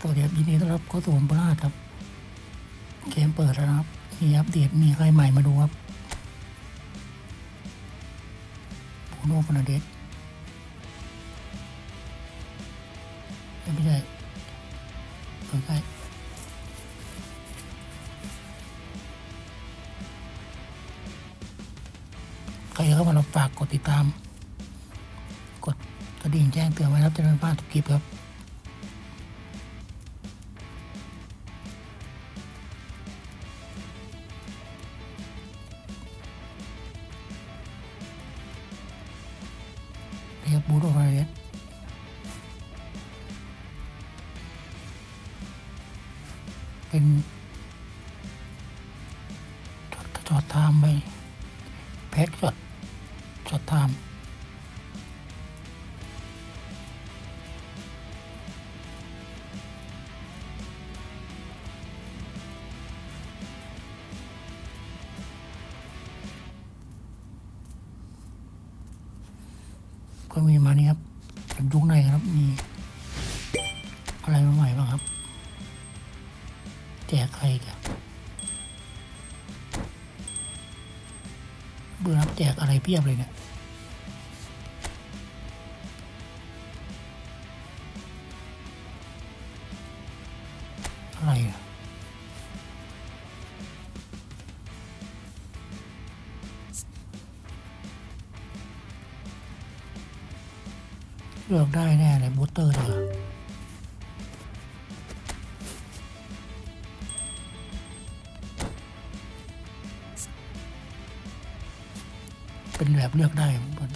สวัสดีครับยินดีต้อนรับเข้าสู่บราครับ เกมเปิดแล้วครับ มีอัปเดตมีใครใหม่มาดูครับบูโน่ฟนาเดสไม่ใช่เปิดใกล้ใครเข้ามาเราฝากกดติดตาม กดกระดิ่งแจ้งเตือนไว้นะครับจะได้ไม่พลาดทุกคลิปครับ เรียกบูโรไวเรสเป็นจอดจอดไทม์ไปแพ็กจอดจอดตาม ก็มีมานี่ครับเป็นยุคในครับมีอะไรใหม่บ้างครับ แจกใครกันเบื่อรับแจกอะไรเพียบเลยเนี่ยอะไรอะ เลือกได้แน่เลยบูสเตอร์เดียวเป็นแบบเลือกได้เหมือนกัน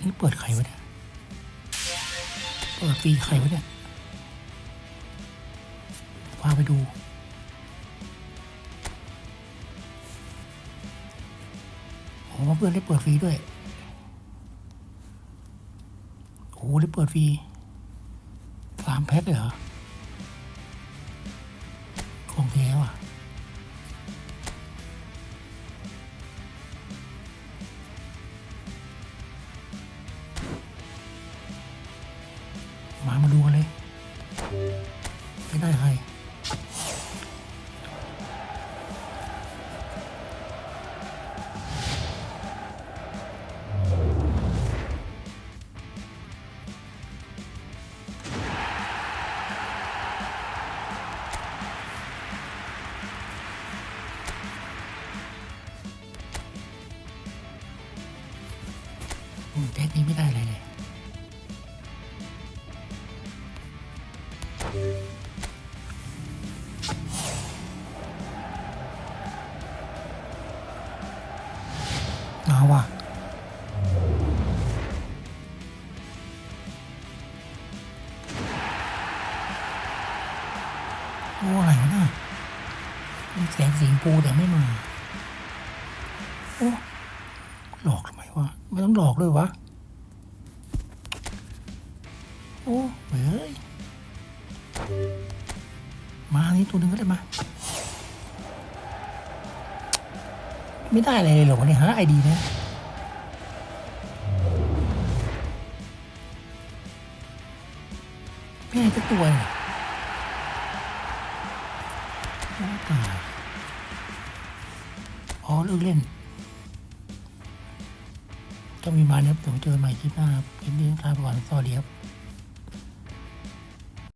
นี่เปิดใครวะเนี่ย เปิดฟรีใครวะเนี่ย พาไปดูโอ้เพื่อนได้เปิดฟรีด้วยโอ้ได้เปิดฟรีสามแพ็คเลยเหรอของแท้ว่ะมามาดูกันเลย แพ็คนี้ไม่ได้อะไรเลยมาว่ะโอ้อะไรวะน่ะมีแสงสีชมพูแต่ไม่มา โอ้ หลอกทำไม ไม่ต้องหลอกเลยวะ โอ้เฮ้ย มาอันนี้ตัวหนึ่งก็ได้มา ไม่ได้อะไรเลยเหรอวะเนี่ยฮะไอดีเนี่ยไม่ให้สักตัวเลยอ๋อเลิกเล่น ก็มีมาเนี่ยผมเจอใหม่คลิปหน้าครับคลิปนี้ลาไปก่อนสวัสดีครับ